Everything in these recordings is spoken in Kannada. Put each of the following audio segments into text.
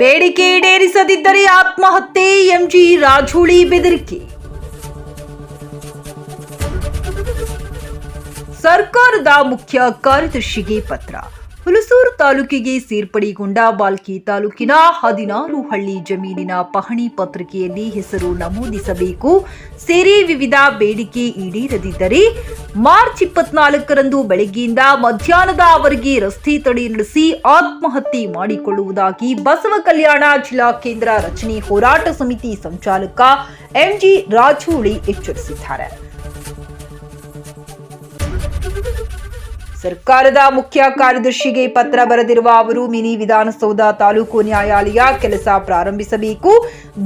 ಬೇಡಿಕೆ ಈಡೇರಿಸದಿದ್ದರೆ ಆತ್ಮಹತ್ಯೆ ಎಂಜಿ ರಾಜೋಳಿ ಬೆದರಿಕೆ. ಸರ್ಕಾರದ ಮುಖ್ಯ ಕಾರ್ಯದರ್ಶಿಗೆ ಪತ್ರ. ಹುಲಸೂರು ತಾಲೂಕಿಗೆ ಸೇರ್ಪಡೆಗೊಂಡ ಬಾಲ್ಕಿ ತಾಲೂಕಿನ ಹದಿನಾರು ಹಳ್ಳಿ ಜಮೀನಿನ ಪಹಣಿ ಪತ್ರಿಕೆಯಲ್ಲಿ ಹೆಸರು ನಮೂದಿಸಬೇಕು. ಸೇರಿ ವಿವಿಧ ಬೇಡಿಕೆ ಈಡೇರದಿದ್ದರೆ ಮಾರ್ಚ್ ಇಪ್ಪತ್ನಾಲ್ಕರಂದು ಬೆಳಗ್ಗೆಯಿಂದ ಮಧ್ಯಾಹ್ನದವರೆಗೆ ರಸ್ತೆ ತಡೆ ನಡೆಸಿ ಆತ್ಮಹತ್ಯೆ ಮಾಡಿಕೊಳ್ಳುವುದಾಗಿ ಬಸವ ಕಲ್ಯಾಣ ಜಿಲ್ಲಾ ಕೇಂದ್ರ ರಚನೆ ಹೋರಾಟ ಸಮಿತಿ ಸಂಚಾಲಕ ಎಂಜಿ ರಾಜೋಳಿ ಎಚ್ಚರಿಸಿದ್ದಾರೆ. ಸರ್ಕಾರದ ಮುಖ್ಯ ಕಾರ್ಯದರ್ಶಿಗೆ ಪತ್ರ ಬರೆದಿರುವ ಅವರು, ಮಿನಿ ವಿಧಾನಸೌಧ ತಾಲೂಕು ನ್ಯಾಯಾಲಯ ಕೆಲಸ ಪ್ರಾರಂಭಿಸಬೇಕು.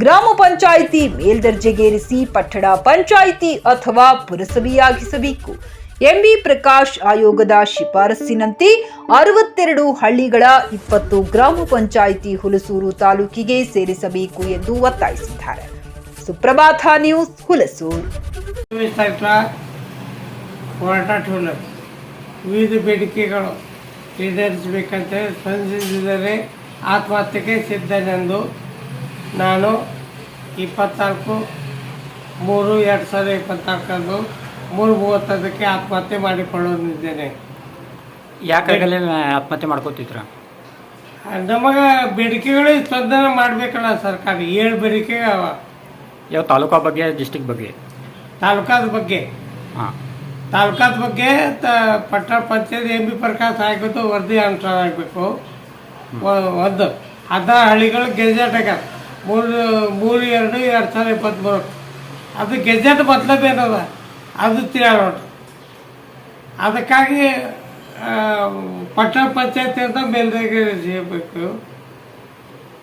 ಗ್ರಾಮ ಪಂಚಾಯಿತಿ ಮೇಲ್ದರ್ಜೆಗೇರಿಸಿ ಪಟ್ಟಣ ಪಂಚಾಯಿತಿ ಅಥವಾ ಪುರಸಭೆಯಾಗಿಸಬೇಕು. ಎಂಬಿ ಪ್ರಕಾಶ್ ಆಯೋಗದ ಶಿಫಾರಸ್ಸಿನಂತೆ ಅರವತ್ತೆರಡು ಹಳ್ಳಿಗಳ ಇಪ್ಪತ್ತು ಗ್ರಾಮ ಪಂಚಾಯಿತಿ ಹುಲಸೂರು ತಾಲೂಕಿಗೆ ಸೇರಿಸಬೇಕು ಎಂದು ಒತ್ತಾಯಿಸಿದ್ದಾರೆ. ಸುಪ್ರಭಾತ ನ್ಯೂಸ್ ಹುಲಸೂರು. ವಿವಿಧ ಬೇಡಿಕೆಗಳು ಈಡೇರಿಸಬೇಕಂತೇಳಿ ಸ್ಪಂದಿಸಿದರೆ ಆತ್ಮಹತ್ಯೆಗೆ ಸಿದ್ಧನೆಂದು ನಾನು ಇಪ್ಪತ್ನಾಲ್ಕು ಮೂರು ಎರಡು ಸಾವಿರದ ಇಪ್ಪತ್ನಾಲ್ಕರಂದು ಮೂರು ಮೂವತ್ತದಕ್ಕೆ ಆತ್ಮಹತ್ಯೆ ಮಾಡಿಕೊಳ್ಳುತ್ತಿದ್ದೇನೆ. ಯಾಕಾಗಲೇ ಆತ್ಮಹತ್ಯೆ ಮಾಡ್ಕೋತಿದ್ರ? ನಮಗೆ ಬೇಡಿಕೆಗಳು ಸ್ಪಂದನೆ ಮಾಡಬೇಕಲ್ಲ ಸರ್ಕಾರ ಏಳು ಬೇಡಿಕೆ ಅವ ಯಾವ ತಾಲೂಕಾ ಬಗ್ಗೆ ಡಿಸ್ಟಿಕ್ ಬಗ್ಗೆ? ತಾಲೂಕಾದ ಬಗ್ಗೆ. ಹಾಂ. ತಾಲೂಕಾದ ಬಗ್ಗೆ ತ ಪಟ್ಟಣ ಪಂಚಾಯತ್ ಎಂ ಬಿ ಪ್ರಕಾಶ್ ಆಗಬೇಕು ವರದಿ ಅನುಷ್ಠಾನ ಆಗಬೇಕು. ಒಂದು ಅದ ಹಳ್ಳಿಗಳು ಗೆಜೆಟ್ ಆಗ ಮೂರು ಮೂರು ಎರಡು ಎರಡು ಸಾವಿರದ ಇಪ್ಪತ್ತ್ಮೂರು ಅದು ಗೆಜೆಟ್ ಮತ್ಲಬ್ ಏನದ? ಅದು ತಿಳಿಯೋಣ ಅದಕ್ಕಾಗಿ ಪಟ್ಟಣ ಪಂಚಾಯತ್ ಅಂತ ಮೇಲ್ದಾಗೆ ಸಿಗಬೇಕು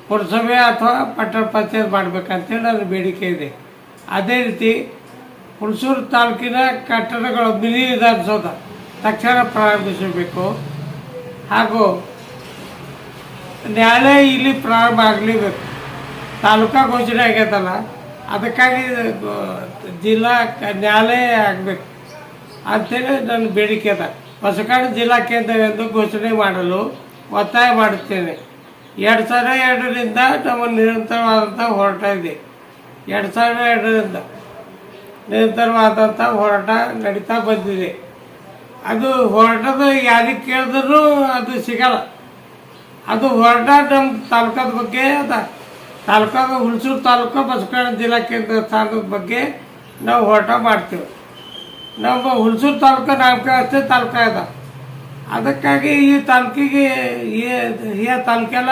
ಪುರಸಭೆ ಅಥವಾ ಪಟ್ಟಣ ಪಂಚಾಯತ್ ಮಾಡಬೇಕಂತೇಳಿ ನನ್ನ ಬೇಡಿಕೆ ಇದೆ. ಅದೇ ರೀತಿ ಹುಣಸೂರು ತಾಲೂಕಿನ ಕಟ್ಟಡಗಳು ಮಿನಿ ವಿಧಾನಸೌಧ. ತಕ್ಷಣ ಪ್ರಾರಂಭಿಸಬೇಕು. ಹಾಗೂ ನ್ಯಾಯಾಲಯ ಇಲ್ಲಿ ಪ್ರಾರಂಭ ಆಗಲೇಬೇಕು. ತಾಲೂಕಾ ಘೋಷಣೆ ಆಗ್ಯದಲ್ಲ, ಅದಕ್ಕಾಗಿ ಜಿಲ್ಲಾ ನ್ಯಾಯಾಲಯ ಆಗಬೇಕು. ಅಂತೇಳಿ ನನ್ನ ಬೇಡಿಕೆ ಅದ. ಹೊಸಕಾಡು ಜಿಲ್ಲಾ ಕೇಂದ್ರ ಎಂದು ಘೋಷಣೆ ಮಾಡಲು ಒತ್ತಾಯ ಮಾಡುತ್ತೇನೆ. ಎರಡು ಸಾವಿರದ ಎರಡರಿಂದ ನಮ್ಮ ನಿರಂತರವಾದಂಥ ಹೋರಾಟ ಇದೆ. ಎರಡು ಸಾವಿರದ ಎರಡರಿಂದ ನಿರಂತರವಾದಂಥ ಹೋರಾಟ ನಡೀತಾ ಬಂದಿದೆ. ಅದು ಹೋರಾಟದ ಯಾರಿಗೆ ಕೇಳಿದ್ರು ಅದು ಸಿಗಲ್ಲ. ಅದು ಹೋರಾಟ ನಮ್ಮ ತಾಲೂಕದ ಬಗ್ಗೆ, ಅದ ತಾಲೂಕಾದ ಹುಣಸೂರು ತಾಲೂಕು ಬಸವಕರಣ ಜಿಲ್ಲಾ ಕೇಂದ್ರ ಸ್ಥಾನದ ಬಗ್ಗೆ ನಾವು ಹೋರಾಟ ಮಾಡ್ತೇವೆ. ನಮ್ಮ ಹುಣಸೂರು ತಾಲೂಕು ನಾಲ್ಕು ಅಷ್ಟೇ ತಾಲೂಕ ಅದ. ಅದಕ್ಕಾಗಿ ಈ ತಾಲೂಕಿಗೆ ಈ ತಾಲೂಕೆಲ್ಲ